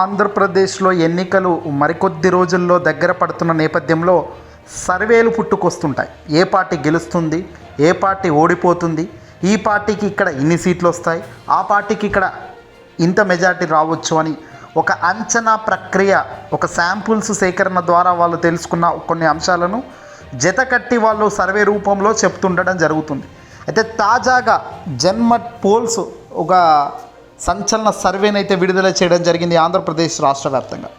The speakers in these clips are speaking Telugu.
ఆంధ్రప్రదేశ్లో ఎన్నికలు మరికొద్ది రోజుల్లో దగ్గర పడుతున్న నేపథ్యంలో సర్వేలు పుట్టుకొస్తుంటాయి. ఏ పార్టీ గెలుస్తుంది ఏ పార్టీ ఓడిపోతుంది ఈ పార్టీకి ఇక్కడ ఇన్ని సీట్లు వస్తాయి ఆ పార్టీకి ఇక్కడ ఇంత మెజారిటీ రావచ్చు అని ఒక అంచనా ప్రక్రియ ఒక శాంపుల్స్ సేకరణ ద్వారా వాళ్ళు తెలుసుకున్న కొన్ని అంశాలను జత కట్టి వాళ్ళు సర్వే రూపంలో చెప్తుండడం జరుగుతుంది. అయితే తాజాగా జన్మట్ పోల్స్ ఒక సంచలన సర్వేని అయితే విడుదల చేయడం జరిగింది ఆంధ్రప్రదేశ్ రాష్ట్ర వ్యాప్తంగా.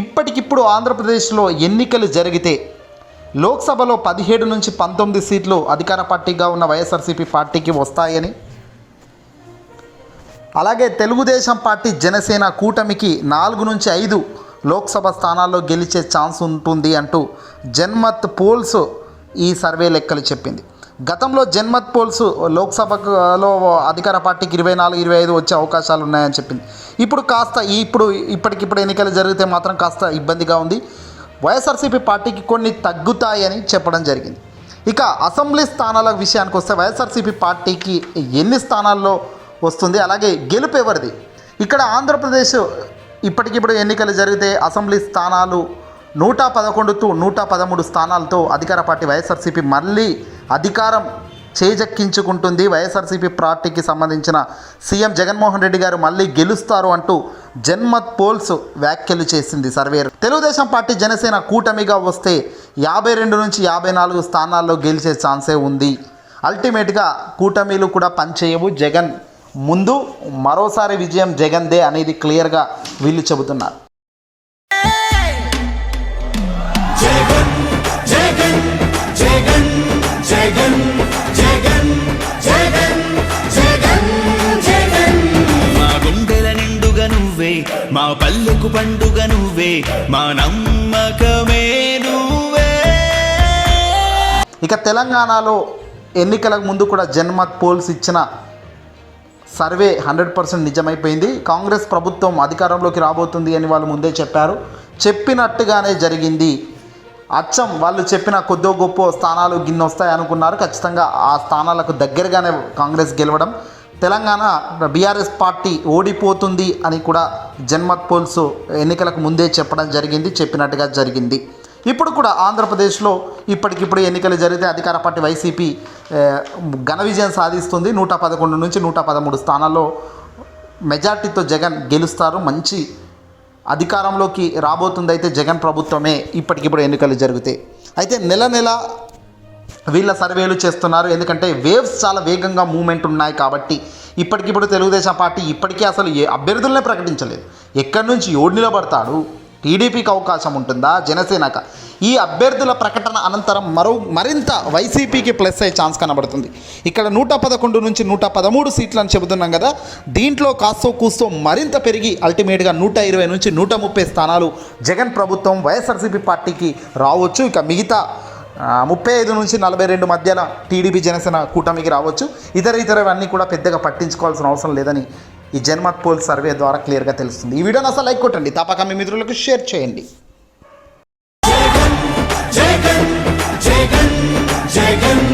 ఇప్పటికిప్పుడు ఆంధ్రప్రదేశ్లో ఎన్నికలు జరిగితే లోక్సభలో పదిహేడు నుంచి పంతొమ్మిది సీట్లు అధికార పార్టీగా ఉన్న వైఎస్ఆర్సీపీ పార్టీకి వస్తాయని అలాగే తెలుగుదేశం పార్టీ జనసేన కూటమికి నాలుగు నుంచి ఐదు లోక్సభ స్థానాల్లో గెలిచే ఛాన్స్ ఉంటుంది అంటూ జన్మత్ పోల్స్ ఈ సర్వే లెక్కలు చెప్పింది. గతంలో జన్మత్ పోల్స్ లోక్సభలో అధికార పార్టీకి ఇరవై నాలుగు ఇరవై ఐదు వచ్చే అవకాశాలు ఉన్నాయని చెప్పింది. ఇప్పుడు కాస్త ఇప్పుడు ఇప్పటికిప్పుడు ఎన్నికలు జరిగితే మాత్రం కాస్త ఇబ్బందిగా ఉంది. వైఎస్ఆర్సీపీ పార్టీకి కొన్ని తగ్గుతాయని చెప్పడం జరిగింది. ఇక అసెంబ్లీ స్థానాల విషయానికి వస్తే వైఎస్ఆర్సీపీ పార్టీకి ఎన్ని స్థానాల్లో వస్తుంది? అలాగే గెలుపు ఎవరిది? ఇక్కడ ఆంధ్రప్రదేశ్ ఇప్పటికిప్పుడు ఎన్నికలు జరిగితే అసెంబ్లీ స్థానాలు నూట పదకొండుతో నూట పదమూడు స్థానాలతో అధికార పార్టీ వైఎస్ఆర్సీపీ మళ్ళీ అధికారం చేజెక్కించుకుంటుంది. వైఎస్ఆర్సీపీ పార్టీకి సంబంధించిన సీఎం జగన్మోహన్ రెడ్డి గారు మళ్ళీ గెలుస్తారు అంటూ జన్మత్ పోల్స్ వ్యాఖ్యలు చేసింది సర్వేర్. తెలుగుదేశం పార్టీ జనసేన కూటమిగా వస్తే యాభై రెండు నుంచి యాభై నాలుగు స్థానాల్లో గెలిచే ఛాన్సే ఉంది. అల్టిమేట్గా కూటమిలు కూడా పనిచేయవు. జగన్ ముందు మరోసారి విజయం జగన్దే అనేది క్లియర్గా వీళ్ళు చెబుతున్నారు. జగన్ జగన్ జగన్ జగన్ జగన్ జగన్. మా గుండెల నిండుగా నువ్వే మా పల్లెకు పండుగ నువ్వే మా నమ్మకమే నువ్వే. ఇక తెలంగాణలో ఎన్నికలకు ముందు కూడా జన్మత్ పోల్స్ ఇచ్చిన సర్వే హండ్రెడ్ పర్సెంట్ నిజమైపోయింది. కాంగ్రెస్ ప్రభుత్వం అధికారంలోకి రాబోతుంది అని వాళ్ళు ముందే చెప్పారు. చెప్పినట్టుగానే జరిగింది. అచ్చం వాళ్ళు చెప్పిన కొద్దో గొప్ప స్థానాలు గిన్నె వస్తాయి అనుకున్నారు. ఖచ్చితంగా ఆ స్థానాలకు దగ్గరగానే కాంగ్రెస్ గెలవడం. తెలంగాణ బీఆర్ఎస్ పార్టీ ఓడిపోతుంది అని కూడా జన్మత్ పోల్స్ ఎన్నికలకు ముందే చెప్పడం జరిగింది చెప్పినట్టుగా జరిగింది. ఇప్పుడు కూడా ఆంధ్రప్రదేశ్లో ఇప్పటికిప్పుడు ఎన్నికలు జరిగితే అధికార పార్టీ వైసీపీ ఘన విజయం సాధిస్తుంది. నూట పదకొండు నుంచి నూట పదమూడు స్థానాల్లో మెజార్టీతో జగన్ గెలుస్తారు. మంచి అధికారంలోకి రాబోతుంది అయితే జగన్ ప్రభుత్వమే ఇప్పటికిప్పుడు ఎన్నికలు జరిగితే. అయితే నెల నెల వీళ్ళ సర్వేలు చేస్తున్నారు. ఎందుకంటే వేవ్స్ చాలా వేగంగా మూమెంట్ ఉన్నాయి కాబట్టి ఇప్పటికిప్పుడు తెలుగుదేశం పార్టీ ఇప్పటికీ అసలు ఏ అభ్యర్థులనే ప్రకటించలేదు. ఎక్కడి నుంచి ఓడి నిలబడతాడు? టీడీపీకి అవకాశం ఉంటుందా? జనసేనక? ఈ అభ్యర్థుల ప్రకటన అనంతరం మరో మరింత వైసీపీకి ప్లస్ అయ్యే ఛాన్స్ కనబడుతుంది. ఇక్కడ నూట పదకొండు నుంచి నూట పదమూడు సీట్లు అని చెబుతున్నాం కదా దీంట్లో కాస్తో కూస్తో మరింత పెరిగి అల్టిమేట్గా నూట ఇరవై నుంచి నూట ముప్పై స్థానాలు జగన్ ప్రభుత్వం వైఎస్ఆర్సీపీ పార్టీకి రావచ్చు. ఇక మిగతా ముప్పై ఐదు నుంచి నలభై రెండు మధ్యన టీడీపీ జనసేన కూటమికి రావచ్చు. ఇతర ఇతరవన్నీ కూడా పెద్దగా పట్టించుకోవాల్సిన అవసరం లేదని ఈ జన్మత్ పోల్ సర్వే ద్వారా క్లియర్గా తెలుస్తుంది. ఈ వీడియోని అసలు లైక్ కొట్టండి. తప్పక మీ మిత్రులకు షేర్ చేయండి. జగన్ జగన్ జగన్